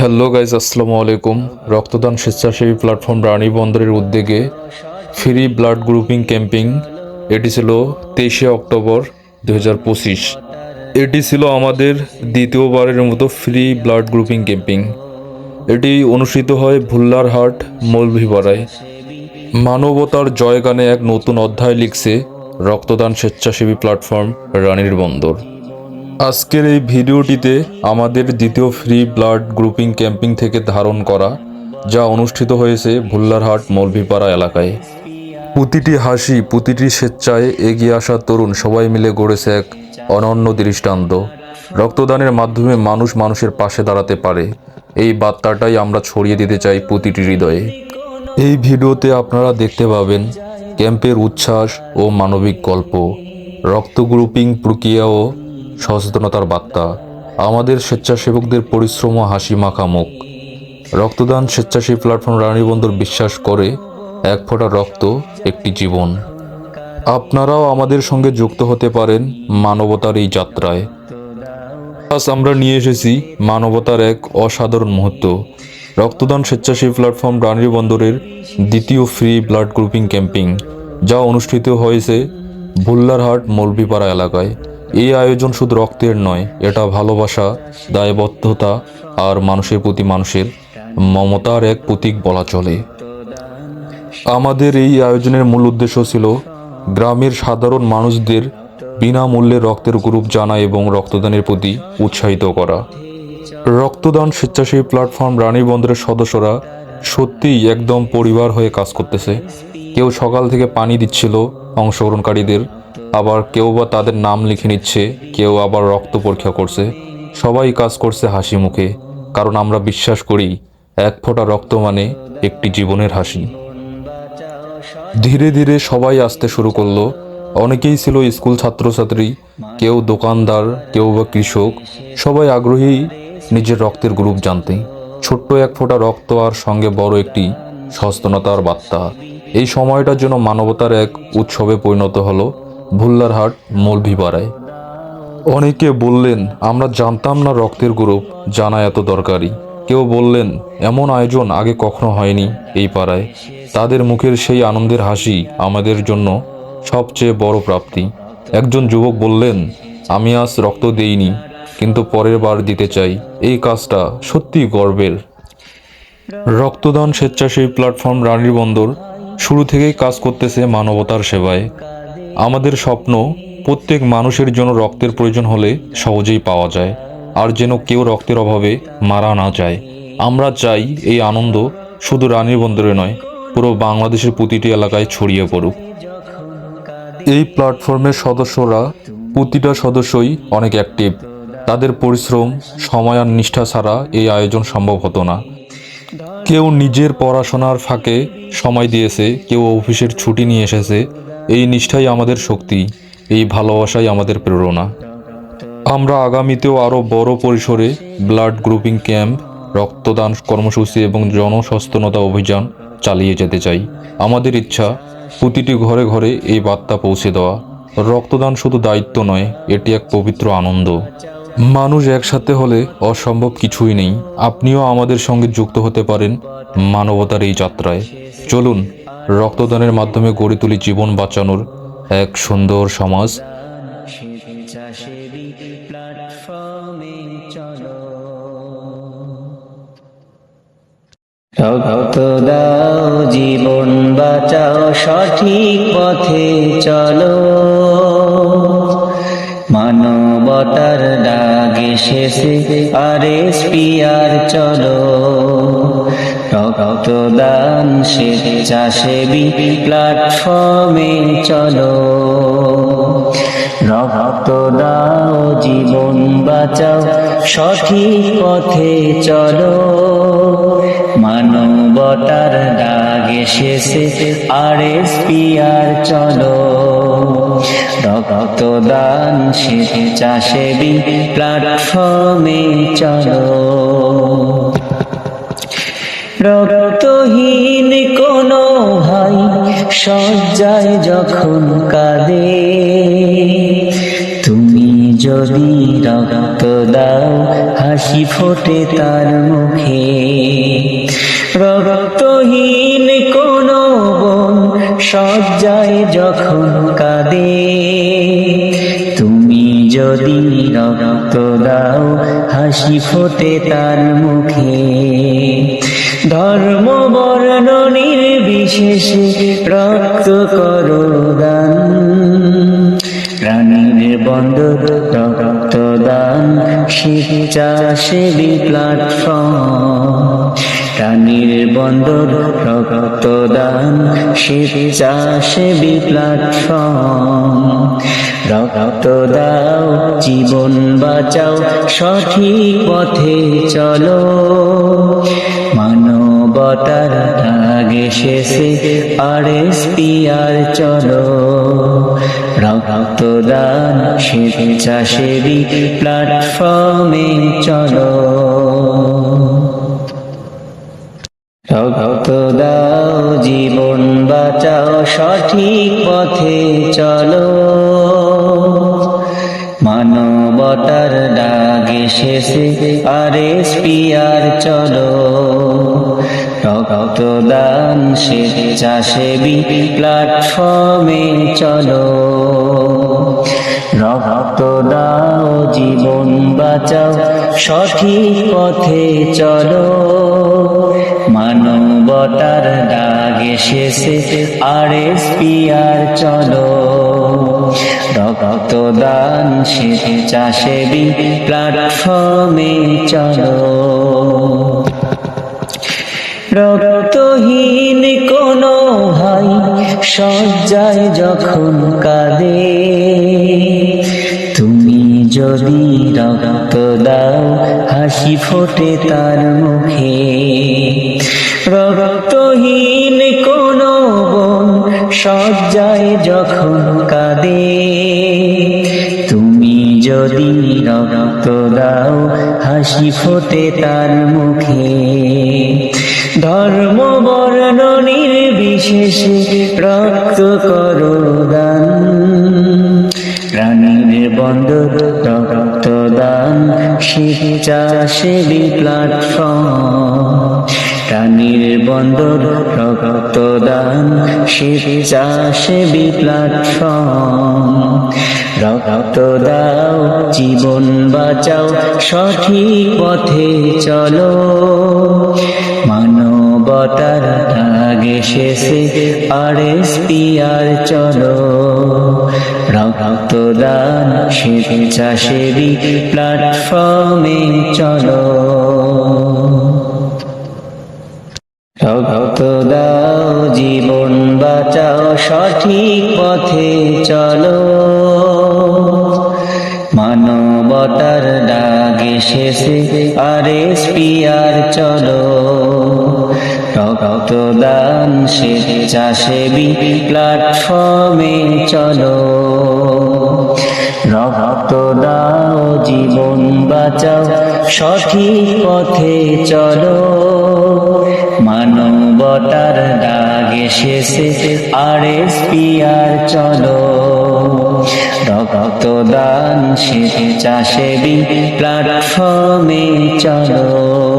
Hello guys আসসালামু আলাইকুম। রক্তদান স্বেচ্ছাসেবী প্ল্যাটফর্ম রানী বন্দরের উদ্যোগে ফ্রি ব্লাড গ্রুপিং ক্যাম্পিং, এটি ছিল তেইশে অক্টোবর দু এটি ছিল আমাদের দ্বিতীয়বারের মতো ফ্রি ব্লাড গ্রুপিং ক্যাম্পিং। এটি অনুষ্ঠিত হয় ভুল্লারহাট, মৌলভীপাড়ায়। মানবতার জয়গানে এক নতুন অধ্যায় লিখছে রক্তদান স্বেচ্ছাসেবী প্ল্যাটফর্ম রানীর বন্দর। আজকের এই ভিডিওটিতে আমাদের দ্বিতীয় ফ্রি ব্লাড গ্রুপিং ক্যাম্পিং থেকে ধারণ করা, যা অনুষ্ঠিত হয়েছে ভুল্লারহাট মৌলভীপাড়া এলাকায়। প্রতিটি হাসি, প্রতিটি স্বেচ্ছায় এগিয়ে আসা তরুণ সবাই মিলে গড়েছে এক অনন্য দৃষ্টান্ত। রক্তদানের মাধ্যমে মানুষ মানুষের পাশে দাঁড়াতে পারে। এই বার্তাটাই আমরা ছড়িয়ে দিতে চাই প্রতিটি হৃদয়ে। এই ভিডিওতে আপনারা দেখতে পাবেন ক্যাম্পের উচ্ছ্বাস ও মানবিক গল্প। রক্ত গ্রুপিং প্রক্রিয়া ও সচেতনতার বার্তা। আমাদের স্বেচ্ছাসেবকদের পরিশ্রম হাসি মাখা মুখ। রক্তদান স্বেচ্ছাসেবী প্ল্যাটফর্ম রানীবন্দর বিশ্বাস করে, এক ফোঁটা রক্ত, একটি জীবন। আপনারাও আমাদের সঙ্গে যুক্ত হতে পারেন মানবতার এই যাত্রায়। আজ আমরা নিয়ে এসেছি মানবতার এক অসাধারণ মুহূর্ত। রক্তদান স্বেচ্ছাসেবী প্ল্যাটফর্ম রানীর বন্দরের দ্বিতীয় ফ্রি ব্লাড গ্রুপিং ক্যাম্পিং, যা অনুষ্ঠিত হয়েছে ভুল্লারহাট মৌলভীপাড়া এলাকায়। এই আয়োজন শুধু রক্তের নয়, এটা ভালোবাসা, দায়বদ্ধতা আর মানুষের প্রতি মানুষের মমতার এক প্রতীক বলা চলে। আমাদের এই আয়োজনের মূল উদ্দেশ্য ছিল গ্রামের সাধারণ মানুষদের বিনামূল্যে রক্তের গ্রুপ জানা এবং রক্তদানের প্রতি উৎসাহিত করা। রক্তদান স্বেচ্ছাসেবী প্ল্যাটফর্ম রানী বন্দরের সদস্যরা সত্যিই একদম পরিবার হয়ে কাজ করতেছে। কেউ সকাল থেকে পানি দিচ্ছিল অংশগ্রহণকারীদের আবার কেউ বা তাদের নাম লিখে নিচ্ছে, কেউ আবার রক্ত পরীক্ষা করছে। সবাই কাজ করছে হাসি মুখে, কারণ আমরা বিশ্বাস করি, এক ফোঁটা রক্ত মানে একটি জীবনের হাসি। ধীরে ধীরে সবাই আসতে শুরু করল। অনেকেই ছিল স্কুল ছাত্রছাত্রী, কেউ দোকানদার, কেউ বা কৃষক। সবাই আগ্রহী নিজের রক্তের গ্রুপ জানতে। ছোট্ট এক ফোঁটা রক্ত আর সঙ্গে বড় একটি সচেতনতার বার্তা। এই সময়টার জন্য মানবতার এক উৎসবে পরিণত হলো। ভুল্লারহাট মৌলভীপাড়ায় অনেকে বললেন, আমরা জানতাম না রক্তের গ্রুপ, জানা এত দরকারি কেউ বললেন, এমন আয়োজন আগে কখনো হয়নি এই পাড়ায়। তাদের মুখের সেই আনন্দের হাসি আমাদের জন্য সবচেয়ে বড় প্রাপ্তি। একজন যুবক বললেন, আমি আজ রক্ত দেইনি, কিন্তু পরের বার দিতে চাই। এই কাজটা সত্যিই গর্বের। রক্তদান স্বেচ্ছাসেবী প্ল্যাটফর্ম রানীর বন্দর শুরু থেকেই কাজ করতেছে মানবতার সেবায়। আমাদের স্বপ্ন, প্রত্যেক মানুষের জন্য রক্তের প্রয়োজন হলে সহজেই পাওয়া যায়, আর যেন কেউ রক্তের অভাবে মারা না যায়। আমরা চাই এই আনন্দ শুধু রানীর বন্দরে নয়, পুরো বাংলাদেশের প্রতিটি এলাকায় ছড়িয়ে পড়ুক। এই প্ল্যাটফর্মের সদস্যরা প্রতিটা সদস্যই অনেক অ্যাক্টিভ তাদের পরিশ্রম, সময় আর নিষ্ঠা ছাড়া এই আয়োজন সম্ভব হতো না। কেউ নিজের পড়াশোনার ফাঁকে সময় দিয়েছে, কেউ অফিসের ছুটি নিয়ে এসেছে এই নিষ্ঠাই আমাদের শক্তি, এই ভালোবাসাই আমাদের প্রেরণা। আমরা আগামীতেও আরও বড় পরিসরে ব্লাড গ্রুপিং ক্যাম্প, রক্তদান কর্মসূচি এবং জনসচেতনতা অভিযান চালিয়ে যেতে চাই। আমাদের ইচ্ছা, প্রতিটি ঘরে ঘরে এই বার্তা পৌঁছে দেওয়া। রক্তদান শুধু দায়িত্ব নয়, এটি এক পবিত্র আনন্দ। মানুষ একসাথে হলে অসম্ভব কিছুই নেই। আপনিও আমাদের সঙ্গে যুক্ত হতে পারেন মানবতার এই যাত্রায়। চলুন রক্তদানের মাধ্যমে গড়ে তুলি জীবন বাঁচানোর এক সুন্দর সমাজ। রক্ত দাও জীবন বাঁচাও, সঠিক পথে চলো। মানবতার ডাকে শেষে আর আর চলো। রক্তদান স্বেচ্ছাসেবী প্ল্যাটফর্মে চলো। রক্ত দাও, জীবন বাঁচাও, সঠিক পথে চলো। মানবতার দাগে শেষে আর আর চলো। রক্তদান স্বেচ্ছাসেবী প্ল্যাটফর্মে চলো। রক্তহীন কোনো ভাই সজ্জায় যখন কাঁদে, তুমি যদি রক্ত দাও, হাসি ফোটে তার মুখে। রক্তহীন কোন বোন সজ্জায় যখন কাঁদে, তুমি যদি রক্ত দাও, হাসি ফোটে তার মুখে। ধর্ম বর্ণ নির্বিশেষে রক্ত করো দান প্রাণীর বন্দর রক্ত দান স্বেচ্ছাসেবী প্ল্যাটফর্ম প্রাণীর বন্দর রক্ত দান স্বেচ্ছাসেবী প্ল্যাটফর্ম রক্ত দাও, জীবন বাঁচাও, সঠিক পথে চলো। মানবতার আগে শেষে আর এস আর চলো। রক্তদান স্বেচ্ছাসেবী প্ল্যাটফর্মে চলো। রক্ত দাও জীবন বাঁচাও, সঠিক পথে চলো। মানবতার ডাকে শেষে আর এস আর চলো। রক্ত দান স্বেচ্ছাসেবী প্ল্যাটফর্মে চলো। রক্ত দাও, জীবন বাঁচাও, সঠিক পথে চলো। মানবতার ডাকে শেষে আর আর চলো। রক্ত দান স্বেচ্ছাসেবী প্ল্যাটফর্মে চলো। রক্তহীন কোন ভাই সজ্জায় যখন কাঁদে, তুমি যদি রক্ত দাও, হাসি ফোটে তার মুখে। রক্তহীন কোন বোন সজ্জায় যখন কাঁদে, তুমি যদি রক্ত দাও, হাসি ফোটে তার মুখে। ধর্ম বর্ণ নির্বিশেষে রক্ত করো দান প্রাণীর বন্দর রক্ত দান স্বেচ্ছাসেবী প্ল্যাটফর্ম প্রাণীর বন্দর রক্ত দান স্বেচ্ছাসেবী প্ল্যাটফর্ম রক্ত দাও, জীবন বাঁচাও, সঠিক পথে চলো। মানবতার আগে শেষে আর আর চলো। রক্ত দান স্বেচ্ছাসেবী প্ল্যাটফর্মে চলো। রক্ত দাও জীবন বাঁচাও, সঠিক পথে চলো। মানবতার ডাকে শেষে আর আর চলো। রক্ত দান স্বেচ্ছাসেবী প্ল্যাটফর্মে চলো। রক্ত দাও জীবন বাঁচাও, সঠিক পথে চলো। মানবতার ডাকে শেষে আর এস আর চলো। রক্ত দান স্বেচ্ছাসেবী প্ল্যাটফর্মে চলো।